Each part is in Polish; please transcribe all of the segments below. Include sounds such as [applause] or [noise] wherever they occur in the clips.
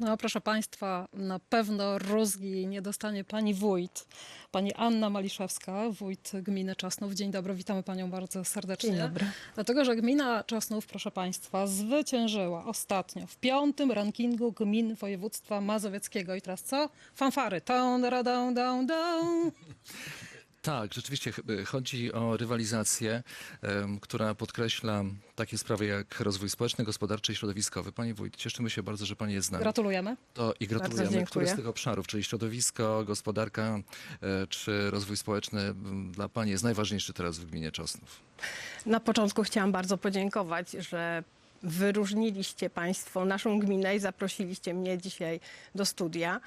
No proszę Państwa, na pewno rózgi nie dostanie pani wójt, pani Anna Maliszewska, wójt gminy Czosnów. Dzień dobry, witamy panią bardzo serdecznie. Dzień dobry. Dlatego, że gmina Czosnów, proszę Państwa, zwyciężyła ostatnio w piątym rankingu gmin województwa mazowieckiego. I teraz co? Fanfary. Down, down, down, down. Tak, rzeczywiście ch- chodzi o rywalizację, która podkreśla takie sprawy jak rozwój społeczny, gospodarczy i środowiskowy. Panie wójt, cieszymy się bardzo, że pani jest z nami. Gratulujemy. To i gratulujemy. Który z tych obszarów, czyli środowisko, gospodarka e, czy rozwój społeczny dla pani jest najważniejszy teraz w gminie Czosnów? Na początku chciałam bardzo podziękować, że wyróżniliście Państwo naszą gminę i zaprosiliście mnie dzisiaj do studia.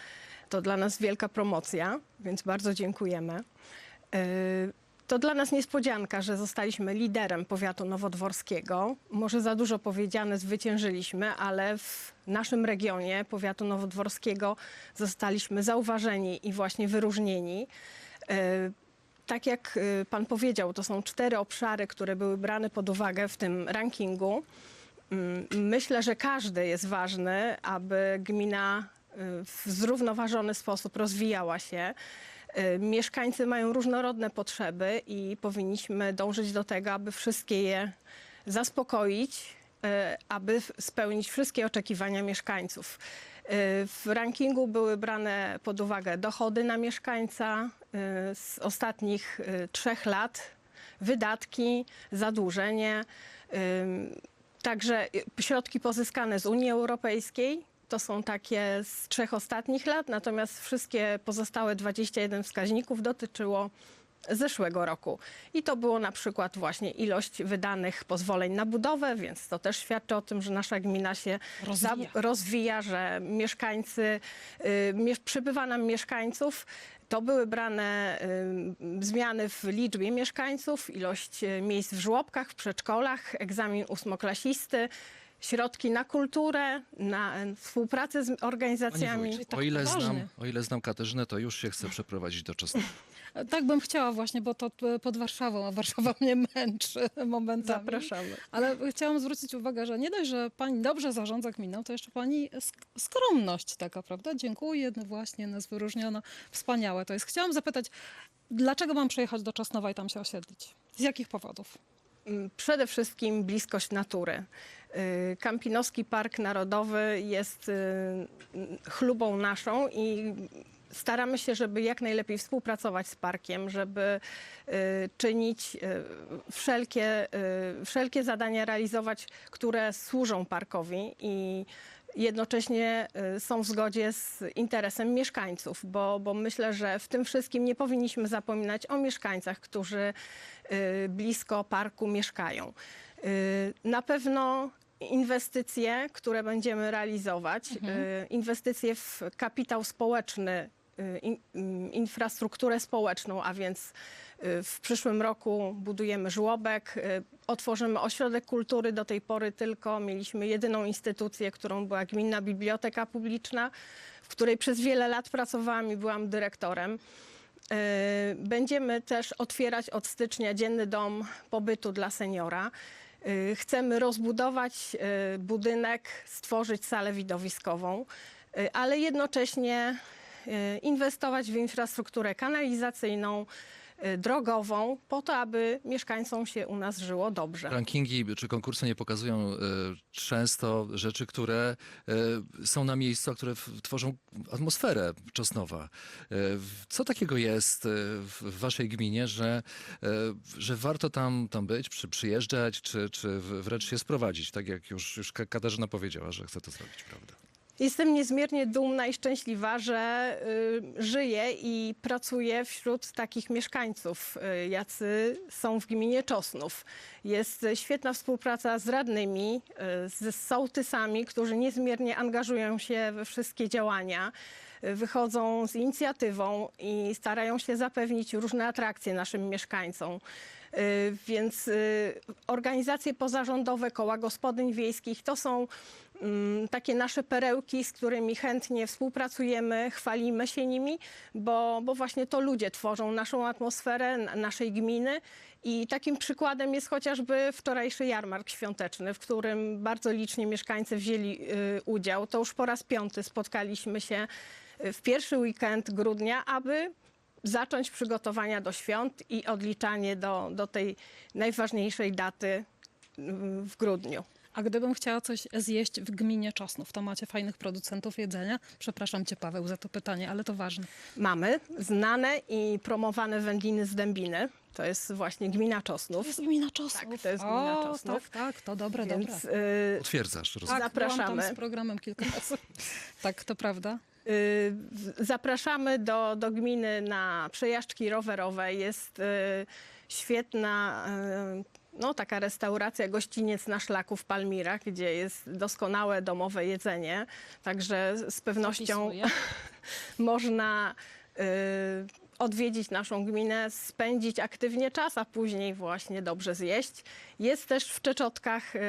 To dla nas wielka promocja, więc bardzo dziękujemy. Yy, To dla nas niespodzianka, że zostaliśmy liderem powiatu nowodworskiego. Może za dużo powiedziane, zwyciężyliśmy, ale w naszym regionie powiatu nowodworskiego zostaliśmy zauważeni i właśnie wyróżnieni. Yy, tak jak y, pan powiedział, to są cztery obszary, które były brane pod uwagę w tym rankingu. Mm, Myślę, że każdy jest ważny, aby gmina y, w zrównoważony sposób rozwijała się. Y, Mieszkańcy mają różnorodne potrzeby i powinniśmy dążyć do tego, aby wszystkie je zaspokoić, y, aby spełnić wszystkie oczekiwania mieszkańców. Y, W rankingu były brane pod uwagę dochody na mieszkańca z ostatnich trzech lat, wydatki, zadłużenie, także środki pozyskane z Unii Europejskiej. To są takie z trzech ostatnich lat, natomiast wszystkie pozostałe 21 wskaźników dotyczyło zeszłego roku. I to było na przykład właśnie ilość wydanych pozwoleń na budowę, więc to też świadczy o tym, że nasza gmina się Rozwija. za- rozwija, że mieszkańcy, y, przybywa nam mieszkańców. To były brane y, zmiany w liczbie mieszkańców, ilość y, miejsc w żłobkach, w przedszkolach, egzamin ósmoklasisty, środki na kulturę, na y, współpracę z organizacjami. tak o, ile znam, o ile znam Katarzynę, to już się chce przeprowadzić do Czosnowa. [laughs] Tak bym chciała właśnie, bo to e, pod Warszawą, a Warszawa mnie męczy [laughs] momentami. Zapraszamy. Ale chciałam zwrócić uwagę, że nie dość, że pani dobrze zarządza gminą, to jeszcze pani sk- skromność taka, prawda? Dziękuję, no właśnie, nas wyróżniono. Wspaniałe to jest. Chciałam zapytać, dlaczego mam przyjechać do Czosnowa i tam się osiedlić? Z jakich powodów? Mm, Przede wszystkim bliskość natury. Y, Kampinoski Park Narodowy jest y, chlubą naszą i staramy się, żeby jak najlepiej współpracować z parkiem, żeby y, czynić wszelkie, wszelkie zadania realizować, które służą parkowi i jednocześnie są w zgodzie z interesem mieszkańców, bo, bo myślę, że w tym wszystkim nie powinniśmy zapominać o mieszkańcach, którzy blisko parku mieszkają. Y, Na pewno inwestycje, które będziemy realizować, y, inwestycje w kapitał społeczny, y, in, mm, infrastrukturę społeczną, a więc y, w przyszłym roku budujemy żłobek, y, otworzymy ośrodek kultury. Do tej pory tylko mieliśmy jedyną instytucję, którą była Gminna Biblioteka Publiczna, w której przez wiele lat pracowałam i byłam dyrektorem. Y, Będziemy też otwierać od stycznia dzienny dom pobytu dla seniora. Y, Chcemy rozbudować y, budynek, stworzyć salę widowiskową, y, ale jednocześnie inwestować w infrastrukturę kanalizacyjną, drogową, po to, aby mieszkańcom się u nas żyło dobrze. Rankingi czy konkursy nie pokazują e, często rzeczy, które e, są na miejscu, a które tworzą atmosferę Czosnowa. E, co takiego jest e, w, waszej gminie, że, e, że warto tam, tam być, przy, przyjeżdżać, czy, czy wręcz się sprowadzić, tak jak już, już Ka- Katarzyna powiedziała, że chce to zrobić, prawda? Jestem niezmiernie dumna i szczęśliwa, że y, żyję i pracuję wśród takich mieszkańców, y, jacy są w gminie Czosnów. Jest świetna współpraca z radnymi, y, z sołtysami, którzy niezmiernie angażują się we wszystkie działania. y, Wychodzą z inicjatywą i starają się zapewnić różne atrakcje naszym mieszkańcom. Y, Więc y, organizacje pozarządowe, koła gospodyń wiejskich to są takie nasze perełki, z którymi chętnie współpracujemy, chwalimy się nimi, bo, bo właśnie to ludzie tworzą naszą atmosferę, naszej gminy. I takim przykładem jest chociażby wczorajszy jarmark świąteczny, w którym bardzo licznie mieszkańcy wzięli y, udział. To już po raz piąty spotkaliśmy się y, w pierwszy weekend grudnia, aby zacząć przygotowania do świąt i odliczanie do, do tej najważniejszej daty y, w grudniu. A gdybym chciała coś zjeść w gminie Czosnów, to macie fajnych producentów jedzenia? Przepraszam cię, Paweł, za to pytanie, ale to ważne. Mamy znane i promowane wędliny z Dębiny. To jest właśnie gmina To Czosnów. jest gmina Czosnów. Tak, to jest gmina o, Czosnów. Tak, tak, to dobre, Więc dobre. y, Potwierdzasz, rozumiem. Tak, byłam zapraszamy. tam z programem kilka razy. tak, to prawda. y, zapraszamy do, do gminy na przejażdżki rowerowe. Jest y, świetna y, no, taka restauracja, gościniec na szlaku w Palmirach, gdzie jest doskonałe domowe jedzenie. Także z pewnością [laughs] można y, odwiedzić naszą gminę, spędzić aktywnie czas, a później właśnie dobrze zjeść. Jest też w Czeczotkach y,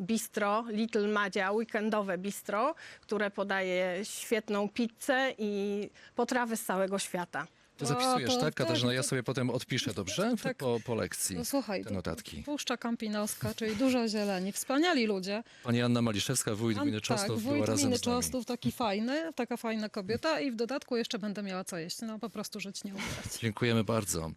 bistro, Little Madzia, weekendowe bistro, które podaje świetną pizzę i potrawy z całego świata. O, zapisujesz, to- tak, Katarzyna? tak, Ja sobie potem odpiszę, dobrze? Tak. Po, po lekcji. No słuchaj, Te notatki. Puszcza Kampinoska, czyli dużo zieleni. Wspaniali ludzie. Pani Anna Maliszewska, wójt An- gminy Czosnów, tak, była wójt razem gminy z nami. Czosnów, taki fajny, taka fajna kobieta i w dodatku jeszcze będę miała co jeść. No po prostu żyć nie umierać. Dziękujemy bardzo.